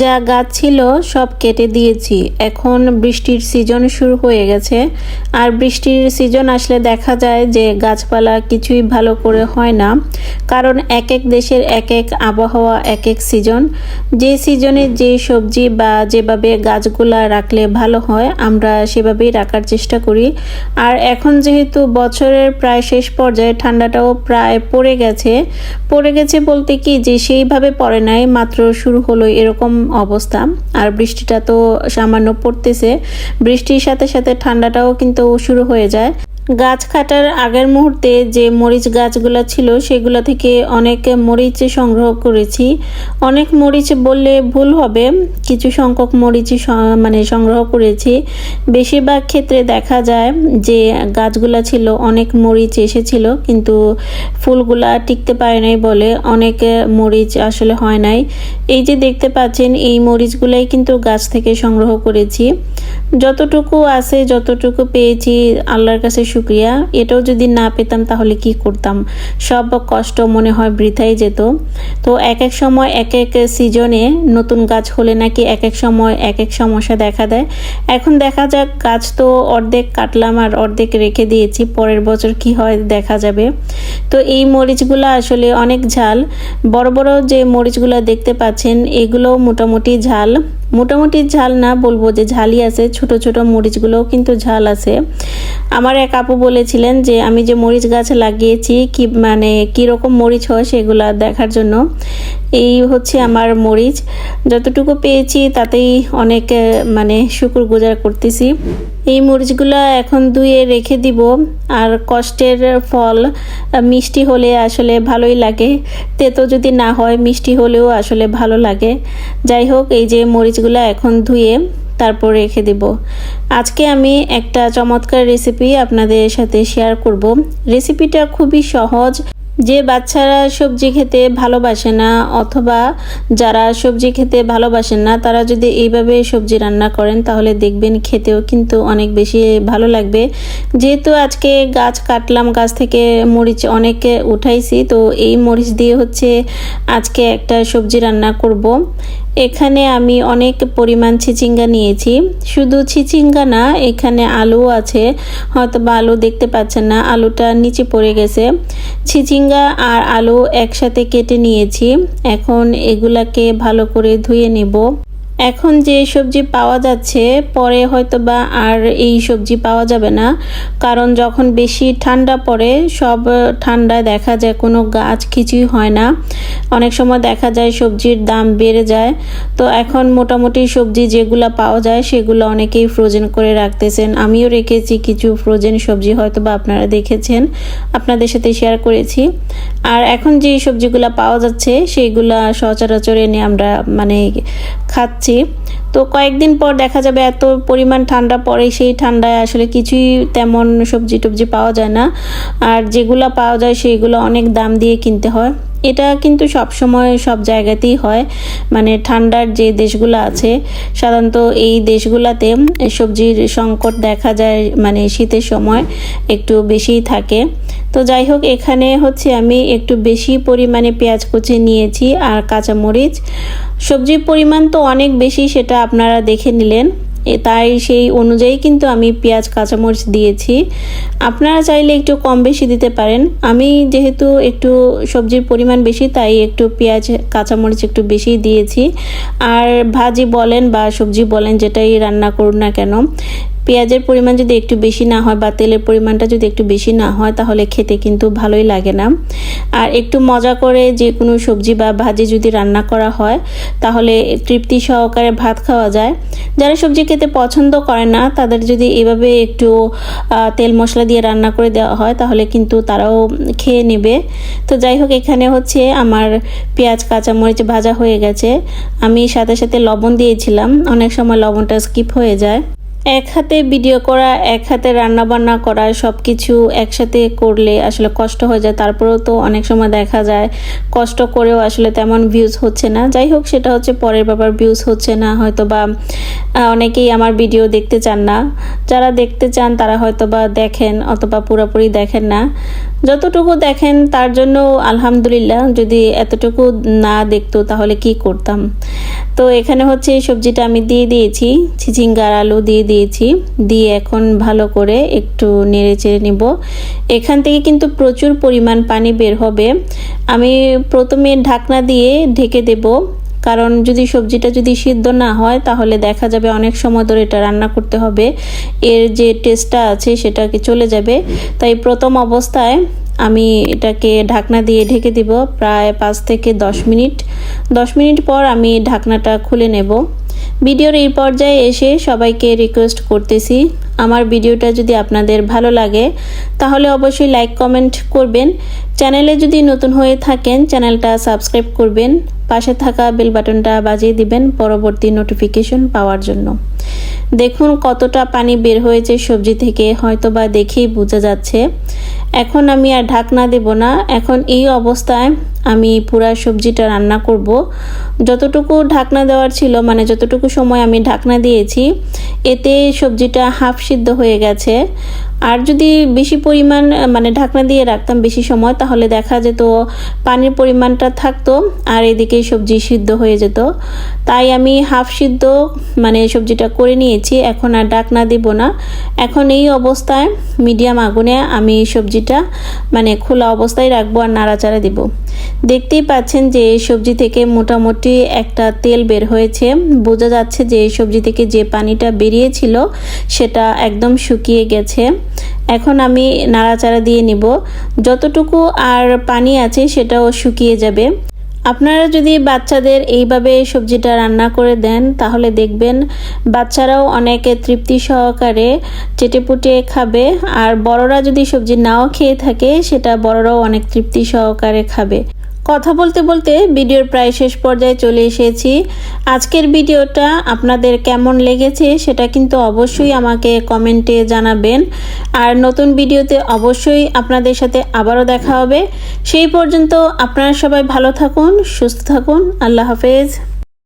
যা গাছ ছিল সব কেটে দিয়েছি। এখন বৃষ্টির সিজন শুরু হয়ে গেছে। আর বৃষ্টির সিজন আসলে দেখা যায় যে গাছপালা কিছুই ভালো করে হয় না। কারণ এক এক দেশের এক এক আবহাওয়া, এক এক সিজন যে সিজনে যে সবজি বা যেভাবে গাছগুলা রাখলে ভালো হয়, আমরা সেভাবেই রাখার চেষ্টা করি। আর এখন যেহেতু বছরের প্রায় শেষ পর্যায়ে ঠান্ডাটাও প্রায় পড়ে গেছে পড়ে গেছে বলতে কি যে সেইভাবে পড়ে নাই, মাত্র শুরু হলো এরকম অবস্থা। আর বৃষ্টিটা তো সামান্য পড়তেছে। বৃষ্টির সাথে সাথে ঠান্ডাটাও কিন্তু শুরু হয়ে যায়। গাছ কাটার আগের মুহূর্তে যে মরিচ গাছগুলো ছিল, সেগুলো থেকে অনেক মরিচ সংগ্রহ করেছি। অনেক মরিচ বললে ভুল হবে। কিছু সংখ্যক মরিচ মানে সংগ্রহ করেছি। বেশিরভাগ ক্ষেত্রে দেখা যায় যে গাছগুলো ছিল, অনেক মরিচ এসেছিল, কিন্তু ফুলগুলা টিকতে পারে নাই বলে অনেক মরিচ আসলে হয় নাই। এই যে দেখতে পাচ্ছেন, এই মরিচগুলাই কিন্তু গাছ থেকে সংগ্রহ করেছি। যতটুকু আছে, যতটুকু পেয়েছি, আল্লাহর কাছে শুক্রিয়া। এটাও যদি না পেতাম তাহলে কি করতাম? সব কষ্ট মনে হয় বৃথাই যেত। তো এক এক সময় এক এক সিজনে নতুন গাছ হলে নাকি এক এক সময় এক এক সমস্যা দেখা দেয়। এখন দেখা যাক, গাছ তো অর্ধেক কাটলাম আর অর্ধেক রেখে দিয়েছি, পরের বছর কি হয় দেখা যাবে। তো এই মরিচগুলো আসলে অনেক ঝাল। বড় বড় যে মরিচগুলো দেখতে পাচ্ছেন এগুলো মোটামুটি ঝাল। মোটামুটি ঝাল না বলব যে ঝালই আছে, ছোট ছোট মরিচগুলোও কিন্তু ঝাল আছে। আমার এক আপু বলেছিলেন যে, আমি যে মরিচ গাছ লাগিয়েছি, কি মানে কীরকম মরিচ হয় সেগুলা দেখার জন্য? এই হচ্ছে আমার মরিচ। যতটুকু পেয়েছি তাতেই অনেক মানে শুকুর গুজার করতেছি। এই মরিচগুলো এখন ধুয়ে রেখে দিব। আর কষ্টের ফল মিষ্টি হলে আসলে ভালোই লাগে। তেতো যদি না হয়, মিষ্টি হলেও আসলে ভালো লাগে। যাই হোক, এই যে মরিচগুলো এখন ধুয়ে তারপর রেখে দেব। আজকে আমি একটা চমৎকার রেসিপি আপনাদের সাথে শেয়ার করব। রেসিপিটা খুবই সহজ। যে বাচ্চারা সবজি খেতে ভালোবাসে না অথবা যারা সবজি খেতে ভালোবাসেন না, তারা যদি এইভাবে সবজি রান্না করেন, তাহলে দেখবেন খেতেও কিন্তু অনেক বেশি ভালো লাগবে। যেহেতু আজকে গাছ কাটলাম, গাছ থেকে মরিচ অনেক উঠাইছি, তো এই মরিচ দিয়ে হচ্ছে আজকে একটা সবজি রান্না করব। এখানে আমি অনেক পরিমাণ চিচিঙ্গা নিয়েছি। শুধু চিচিঙ্গা না, এখানে আলু আছে। হয়তো বা আলু দেখতে পাচ্ছেন না, আলুটা নিচে পড়ে গেছে। চিচিঙ্গা আর আলু একসাথে কেটে নিয়েছি। এখন এগুলাকে ভালো করে ধুয়ে নেব। এখন যে সবজি পাওয়া যাচ্ছে, পরে হয়তো বা আর এই সবজি পাওয়া যাবে না। কারণ যখন বেশি ঠান্ডা পড়ে, সব ঠান্ডায় দেখা যায় কোনো গাছ কিছুই হয় না। অনেক সময় দেখা যায় সবজির দাম বেড়ে যায়। তো এখন মোটামুটি সবজি যেগুলো পাওয়া যায়, সেগুলো অনেকেই ফ্রোজেন করে রাখতেছেন। আমিও রেখেছি কিছু ফ্রোজেন সবজি হয়তো বা আপনারা দেখেছেন। আপনাদের সাথে শেয়ার করেছি। আর এখন যে সবজিগুলো পাওয়া যাচ্ছে, সেইগুলা সচরাচর এনে আমরা মানে খাচ্ছি। তো কয়েকদিন পর দেখা যাবে এত পরিমাণ ঠান্ডা পড়ে, সেই ঠান্ডায় আসলে কিছুই তেমন সবজি টবজি পাওয়া যায় না। আর যেগুলো পাওয়া যায়, সেইগুলো অনেক দাম দিয়ে কিনতে হয়। এটা কিন্তু সব সময় সব জায়গাতেই হয়। মানে ঠান্ডার যে দেশগুলো আছে, সাধারণত এই দেশগুলোতে সবজির সংকট দেখা যায় মানে শীতের সময় একটু বেশিই থাকে। তো যাই হোক, এখানে হচ্ছে আমি একটু বেশি পরিমাণে পেঁয়াজ কুচি নিয়েছি আর কাঁচামরিচ। সবজির পরিমাণ তো অনেক বেশি, সেটা আপনারা দেখে নিলেন। তাই সেই অনুযায়ী কিন্তু আমি পেঁয়াজ, কাঁচামরিচ দিয়েছি। আপনারা চাইলে একটু কম বেশি দিতে পারেন। আমি যেহেতু একটু সবজির পরিমাণ বেশি, তাই একটু পেঁয়াজ, কাঁচামরিচ একটু বেশি দিয়েছি। আর ভাজি বলেন বা সবজি বলেন, যেটাই রান্না করুন না কেন পেঁয়াজের পরিমাণ যদি একটু বেশি না হয় বা তেলের পরিমাণটা যদি একটু বেশি না হয়, তাহলে খেতে কিন্তু ভালোই লাগে না। আর একটু মজা করে যে কোনো সবজি বা ভাজি যদি রান্না করা হয়, তাহলে তৃপ্তি সহকারে ভাত খাওয়া যায়। যারা সবজি খেতে পছন্দ করে না, তাদের যদি এভাবে একটু তেল মশলা দিয়ে রান্না করে দেওয়া হয়, তাহলে কিন্তু তারাও খেয়ে নেবে। তো যাই হোক, এখানে হচ্ছে আমার পেঁয়াজ, কাঁচামরিচ ভাজা হয়ে গেছে। আমি সাথে সাথে লবণ দিয়েছিলাম। অনেক সময় লবণটা স্কিপ হয়ে যায়। এক হাতে ভিডিও করা, এক হাতে রান্না বান্না করা সব কিছু একসাথে করলে আসলে কষ্ট হয়ে যায়। তারপরেও তো অনেক সময় দেখা যায়, কষ্ট করেও আসলে তেমন ভিউজ হচ্ছে না। যাই হোক, সেটা হচ্ছে পরের ব্যাপার ভিউজ হচ্ছে না। হয়তো বা অনেকেই আমার ভিডিও দেখতে চান না। যারা দেখতে চান, তারা হয়তো বা দেখেন অথবা পুরোপুরি দেখেন না। যতটুকু দেখেন, তার জন্য আলহামদুলিল্লাহ, যদি এতটুকু না দেখতো, তাহলে কি করতাম? তো এখানে হচ্ছে এই সবজিটা আমি দিয়ে দিয়েছি চিচিঙ্গার আলু দিয়ে দিয়েছি, দিয়ে এখন ভালো করে একটু নেড়ে চেড়ে নিব। এখান থেকে কিন্তু প্রচুর পরিমাণ পানি বের হবে। আমি প্রথমে ঢাকনা দিয়ে ঢেকে দেব, কারণ যদি সবজিটা যদি সিদ্ধ না হয়, তাহলে দেখা যাবে অনেক সময় ধরে এটা রান্না করতে হবে। এর যে টেস্টটা আছে সেটা কি চলে যাবে। তাই প্রথম অবস্থায় আমি এটাকে ঢাকনা দিয়ে ঢেকে দিব প্রায় পাঁচ থেকে দশ মিনিট। দশ মিনিট পর আমি ঢাকনাটা খুলে নেব। ভিডিওর এই পর্যায়ে এসে সবাইকে রিকোয়েস্ট করতেছি। আমার ভিডিওটা যদি আপনাদের ভালো লাগে, তাহলে অবশ্যই লাইক কমেন্ট করবেন। চ্যানেলে যদি নতুন হয়ে থাকেন, চ্যানেলটা সাবস্ক্রাইব করবেন। পাশে থাকা বেল বাটনটা বাজিয়ে দিবেন পরবর্তী নোটিফিকেশন পাওয়ার জন্য। দেখুন কতটা পানি বের হয়েছে সবজি থেকে হয়তো বা দেখেই বোঝা যাচ্ছে। এখন আমি আর ঢাকনা দেব না। এখন এই অবস্থায় আমি পুরা সবজিটা রান্না করব। যতটুকু ঢাকনা দেওয়ার ছিল মানে যতটুকু সময় আমি ঢাকনা দিয়েছি, এতে সবজিটা হাফ সিদ্ধ হয়ে গেছে। আর যদি বেশি পরিমাণ মানে ঢাকনা দিয়ে রাখতাম বেশি সময়, তাহলে দেখা যেত পানির পরিমাণটা থাকতো আর এদিকে সবজি সিদ্ধ হয়ে যেত। তাই আমি হাফ সিদ্ধ মানে সবজিটা করে নিয়েছি, এখন আর ঢাকনা দিব না। এখন এই অবস্থায় মিডিয়াম আগুনে আমি সবজিটা মানে খোলা অবস্থায় রাখব আর নাড়াচাড়া দিব। দেখতেই পাচ্ছেন যে সবজি থেকে মোটামুটি একটা তেল বের হয়েছে। বোঝা যাচ্ছে যে সবজি থেকে যে পানিটা বেরিয়েছিল, সেটা একদম শুকিয়ে গেছে। এখন আমি নাড়াচাড়া দিয়ে নিব। যতটুকু আর পানি আছে সেটাও শুকিয়ে যাবে। আপনারা যদি বাচ্চাদের এইভাবে সবজিটা রান্না করে দেন, তাহলে দেখবেন বাচ্চারাও অনেকে তৃপ্তি সহকারে চেটেপুটে খাবে, আর বড়রা যদি সবজি নাও খেয়ে থাকে, সেটা বড়রাও অনেক তৃপ্তি সহকারে খাবে। কথা বলতে বলতে ভিডিওর প্রায় শেষ পর্যায়ে চলে এসেছি। আজকের ভিডিওটা আপনাদের কেমন লেগেছে সেটা কিন্তু অবশ্যই আমাকে কমেন্টে জানাবেন। আর নতুন ভিডিওতে অবশ্যই আপনাদের সাথে আবারও দেখা হবে। সেই পর্যন্ত আপনারা সবাই ভালো থাকুন, সুস্থ থাকুন। আল্লাহ হাফেজ।